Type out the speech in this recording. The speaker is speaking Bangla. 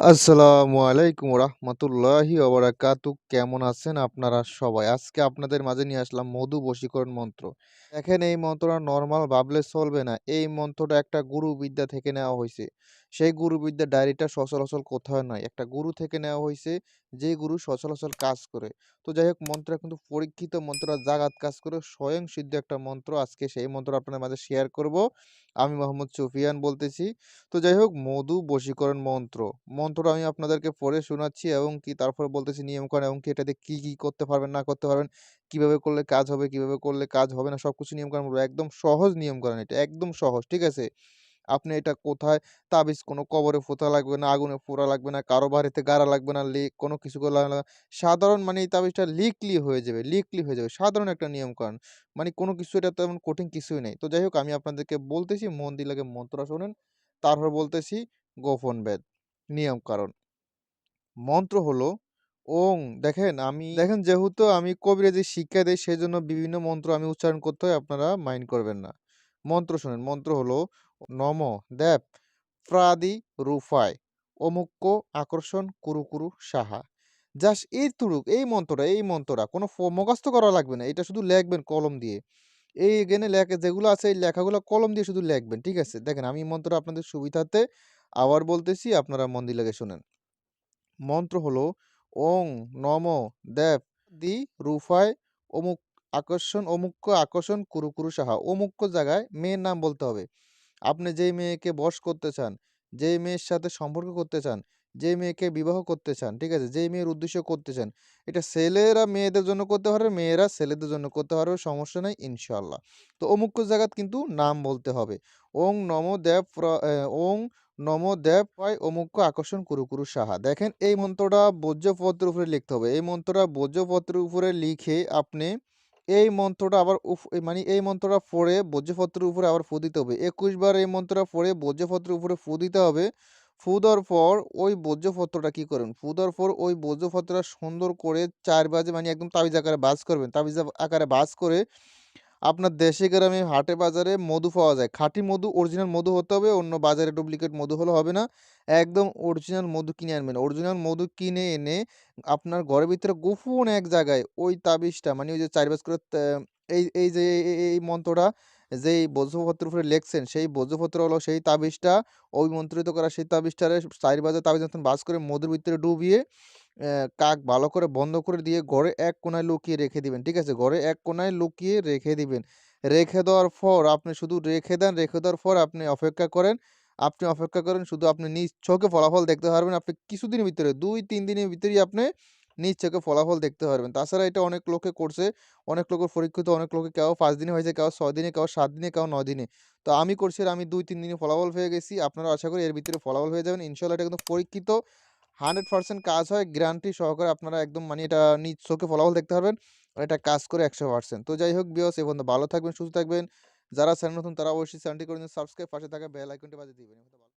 আসসালামু আলাইকুম রহমতুল্লাহি ওবরাকাতু। কেমন আছেন আপনারা সবাই? আজকে আপনাদের মাঝে নিয়ে আসলাম মধু বশীকরণ মন্ত্র। দেখেন এই মন্ত্রটা নর্মাল ভাবলে চলবে না। এই মন্ত্রটা একটা গুরু বিদ্যা থেকে নেওয়া হয়েছে সেই গুরু বিদ্যা ডায়েরিটা সচরাচর কোথাও নয় একটা গুরু থেকে নেওয়া হয়েছে যে গুরু সচরাচর কাজ করে। তো যাই হোক, মন্ত্রটা কিন্তু পরীক্ষিত মন্ত্র জাগাত কাজ করে স্বয়ং সিদ্ধ একটা মন্ত্র। আজকে সেই মন্ত্র আপনাদের মাঝে শেয়ার করব। আমি মোহাম্মদ সুফিয়ান বলতেছি। তো যাই হোক, মধু বশীকরণ মন্ত্র। মন্ত্রটা আমি আপনাদেরকে পড়ে শোনাচ্ছি এবং কি তারপরে বলতেছি নিয়মকানুন এবং কি এটাতে কি কি করতে পারবেন, না করতে পারবেন, কীভাবে করলে কাজ হবে, কীভাবে করলে কাজ হবে না সব কিছু নিয়মকানুন বলব একদম সহজ নিয়মকানুন এটা, একদম সহজ, ঠিক আছে? আপনি এটা কোথায়? তাবিজ কোনো কবরে ফোঁতা লাগবে না, আগুনে পোড়া লাগবে না, কারও বাড়িতে গাড়া লাগবে না লিক কোনো কিছু করে লাগবে না। সাধারণ মানে এই তাবিজটা লিকলি হয়ে যাবে, লিকলি হয়ে যাবে, সাধারণ একটা নিয়মকানুন মানে কোনো কিছু এটা তেমন কঠিন কিছুই নেই। তো যাই হোক, আমি আপনাদেরকে বলতেছি, মন দিয়ে লাগে মন্ত্রটা শোনেন, তারপর বলতেছি, গোপন বেদ। নিয়ম, কারণ মন্ত্র হলো ওং। দেখেন, আমি দেখেন, যেহেতু আমি কবিরাজি শিক্ষা দেই, সেজন্য বিভিন্ন মন্ত্র আমি উচ্চারণ করতে হয়, আপনারা মাইন্ড করবেন না। মন্ত্র শোনেন, মন্ত্র হলো নম, দেব, প্রাদি, রুফায়, অমুক্য, আকর্ষণ কুরু কুরু সাহা। জাস্ট এই তুরুক এই মন্ত্রটা এই মন্ত্রটা, কোনো মুখস্থ করা লাগবে না, এটা শুধু লেখবেন কলম দিয়ে। এই এখানে লেখা, যেগুলো আছে, এই লেখাগুলো কলম দিয়ে শুধু লিখবেন, ঠিক আছে? দেখেন, আমি মন্ত্রটা আপনাদের সুবিধাতে আবার বলতেছি, আপনারা মন দিয়ে লেগে শুনেন। মন্ত্র হলো, ওং নম দেব দি রুফায় অমুক আকর্ষণ অমুক্য আকর্ষণ কুরু কুরু সাহা। অমুক্য জায়গায় মেয়ের নাম বলতে হবে। আপনি যেই মেয়েকে বশ করতে চান, যেই মেয়ের সাথে সম্পর্ক করতে চান, যেই মেয়েকে বিবাহ করতে চান, ঠিক আছে? যেই মেয়ের উদ্দেশ্য করতে চান, এটা ছেলেরা মেয়েদের জন্য করতে পারবে মেয়েরা ছেলেদের জন্য করতে পারবে, সমস্যা নেই ইনশাল্লাহ তো অমুক্য জায়গাত কিন্তু নাম বলতে হবে। ওং নম দেব ওং নম দেব পাই অমুক্য আকর্ষণ কুরু কুরু সাহা। দেখেন, এই মন্ত্রটা ভোজ্যপত্রের উপরে লিখতে হবে। এই মন্ত্রটা ভোজ্যপত্রের উপরে লিখে আপনি এই মন্ত্রটা আবার মানে এই মন্ত্রটা পড়ে ভোজ্যপত্রের উপরে আবার ফু দিতে হবে। একুশ বার এই মন্ত্রটা পড়ে ভোজ্যপত্রের উপরে ফু দিতে হবে। ফু দেওয়ার পর ওই ভোজ্যপত্রটা কি করেন? ফু দেওয়ার পর ওই ভোজ্যপত্রটা সুন্দর করে চার বাজে মানে একদম তাবিজ আকারে বাজ করবেন। তাবিজ আকারে বাজ করে আপনার দেশে গ্রামে হাটে, বাজারে মধু পাওয়া যায়। খাঁটি মধু অরিজিনাল মধু হতে হবে, অন্য বাজারে ডুপ্লিকেট মধু হলে হবে না। একদম অরিজিনাল মধু কিনে আনবেন। অরিজিনাল মধু কিনে এনে আপনার ঘরের ভিতরে গোপন এক জায়গায় ওই তাবিজটা মানে ওই যে চারবাজ করে এই এই যে, এই মন্ত্রটা, যেই বজ্রপত্রের উপরে লেখছেন, সেই বজ্রপত্র হলো সেই তাবিজটা ওই মন্ত্রিত করা সেই তাবিজটারে চার বাজে তাবিজ বাজ করে মধুর ভিতরে ডুবিয়ে কাক ভালো করে বন্ধ করে দিয়ে ঘরে এক কোনায় লুকিয়ে রেখে দিবেন, ঠিক আছে? ঘরে এক কোনায় লুকিয়ে রেখে দিবেন। রেখে দেওয়ার পর আপনি শুধু রেখে দেন, রেখে দেওয়ার পর আপনি অপেক্ষা করেন। আপনি অপেক্ষা করেন শুধু আপনি নিজ চোখে ফলাফল দেখতে পারবেন। আপনি কিছুদিনের ভিতরে, দুই, তিন দিনের ভিতরেই আপনি নিজ চোখে ফলাফল দেখতে পারবেন। তাছাড়া এটা অনেক লোকে করছে। অনেক লোকের পরীক্ষিত, অনেক লোকে কেউ পাঁচ দিনে হয়েছে কেউ ছয় দিনে কেউ সাত দিনে কেউ নয় দিনে। তো আমি করছি আমি দুই, তিন দিনে ফলাফল পেয়ে গেছি। আপনারা আশা করি এর ভিতরে ফলাফল হয়ে যাবেন। ইনশাল্লাহ এটা কিন্তু পরীক্ষিত হান্ড্রেড পার্সেন্ট কাজ হয় গ্যারান্টি সহকারে আপনারা একদম মানে এটা নিজ চোখে ফলাফল দেখতে পারবেন আর এটা কাজ করে একশো পার্সেন্ট। তো যাই হোক বিয়স এ পর্যন্ত ভালো থাকবেন, সুস্থ থাকবেন। যারা চ্যানেল নতুন তারা অবশ্যই চ্যানেলটি করে সাবস্ক্রাইব পাশে থাকা বেল আইকনটি বাজিয়ে দিবেন।